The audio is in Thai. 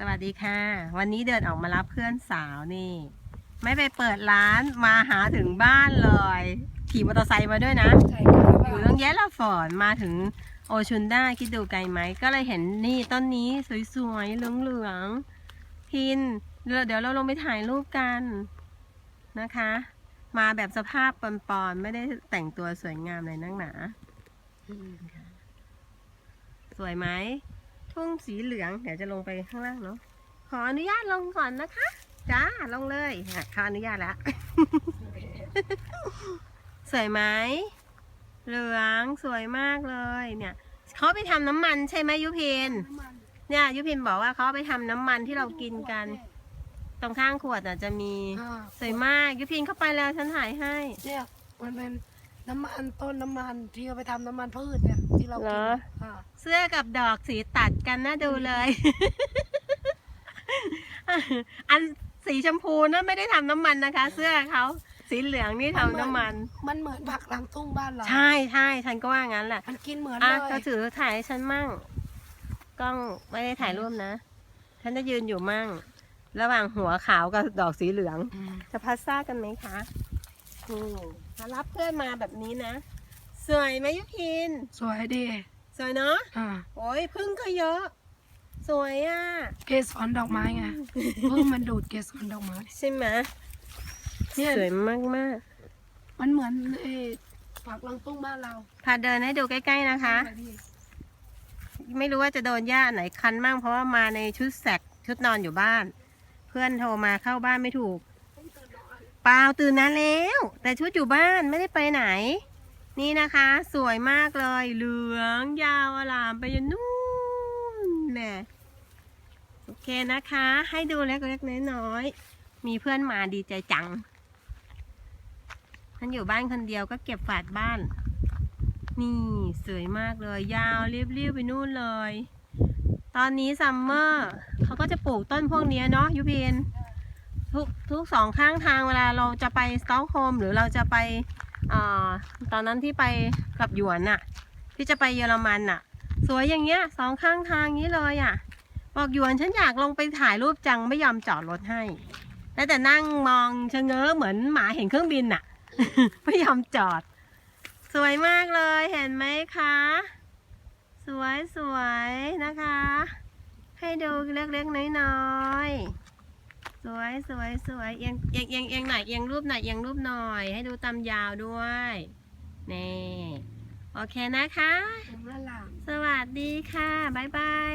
สวัสดีค่ะ วันนี้เดินออกมารับเพื่อนสาวนี่ ไม่ไปเปิดร้านมาหาถึงบ้านเลย ขี่มอเตอร์ไซค์มาด้วยนะใช่ค่ะอยู่ตั้งแยะละฝอนมาถึงโอชุนด้าคิดดูไกลไหม ก็เลยเห็นนี่ต้นนี้สวยๆเหลืองๆพินเดี๋ยวเดี๋ยวเราลงไปถ่ายรูปกันนะคะ มาแบบสภาพปอนๆไม่ได้แต่งตัวสวยงามเลยนักหนา สวยไหม ทุ่งสีเหลือง เดี๋ยวจะลงไปข้างล่างเนาะ ขออนุญาตลงก่อนนะคะ จ้า ลงเลยอะขออนุญาตแล้ว สวยไหม เหลืองสวยมากเลย เนี่ย เขาไปทำน้ำมันใช่ไหมยุพินน้ำมันเนี่ย ยุพินบอกว่าเขาเอาไปทำน้ำมันที่เรากินกัน ตรงข้างขวดน่ะจะมีอ่าสวยมาก ยุพินเข้าไปแล้วฉันถ่ายให้เนี่ยมันเป็น น้ำมันต้นน้ำมันที่เอาไปทำน้ำมันพืชเนี่ยที่เราเหรกินออ่าเสื้อกับดอกสีตัดกันน่าดูเลย อันสีชมพูนั่นไม่ได้ทำน้ำมันนะคะ เสื้อเขาสีเหลืองนี่ทำน้ำมัน มันเหมือนผักหลังทุ่งบ้านเราใช่ใช่ฉันก็ว่างั้นแหละ มันกินเหมือนอะเลก็ยถือถ่ายให้ฉันมั่ง กล้องไม่ได้ถ่ายรูปนะ ฉันจะยืนอยู่มั่ง ระหว่างหัวขาวกับดอกสีเหลือง อืมจะพัสซ่ากันไหมคะ อืมมารับเพื่อนมาแบบนี้นะ สวยไหมยุพิน สวยดีสวยเนาะ อ่าโอ้ยพึ่งก็เยอะ สวยอะ เกสรดอกไม้ไงเพิ่งมันดูดเกสรดอกไม้ ใช่ไหมเนี่ย สวยมากมากมันเหมือนเออผักหลังทุ่งบ้านเราๆพาเดินให้ดูใกล้ๆนะคะสวยดีไม่รู้ว่าจะโดนหญ้าไหนคันมั่งเพราะว่ามาในชุดแสกชุดนอนอยู่บ้าน เพื่อนโทรมาเข้าบ้านไม่ถูก เปล่าตื่นนานแล้ว แต่ชุดอยู่บ้านไม่ได้ไปไหน นี่นะคะ สวยมากเลย เหลืองยาวอลามไปยันนู่นแน่โอเคนะคะ ให้ดูเล็กๆน้อยๆมีเพื่อนมาดีใจจังฉันอยู่บ้านคนเดียวก็เก็บฝาดบ้าน นี่สวยมากเลย ยาวเรียบๆไปนู่นเลย ตอนนี้ซัมเมอร์เขาก็จะปลูกต้นพวกนี้เนาะยูพีน ทุกทุกสองข้างทางเวลาเราจะไปสต็อกโฮล์มหรือเราจะไปอตอนนั้นที่ไปกับหยวนน่ะ ที่จะไปเยอรมันน่ะ สวยอย่างเงี้ยสองข้างทางนี้เลยอะ บอกหยวนฉันอยากลงไปถ่ายรูปจังไม่ยอมจอดรถให้ได้แต่นั่งมองชะเง้อเหมือนหมาเห็นเครื่องบินน่ะ ไม่ยอมจอด สวยมากเลยเห็นไหมคะ สวยสวยนะคะ ให้ดูเล็กๆน้อยๆ วยสวยสวยเอียงเอียงเอียงเอียงหน่อยเอียงรูปหน่อยเอียงรูปหน่อย ให้ดูตามยาวด้วยนี่โอเคนะคะผมละหลามสวัสดีค่ะ บ๊ายบาย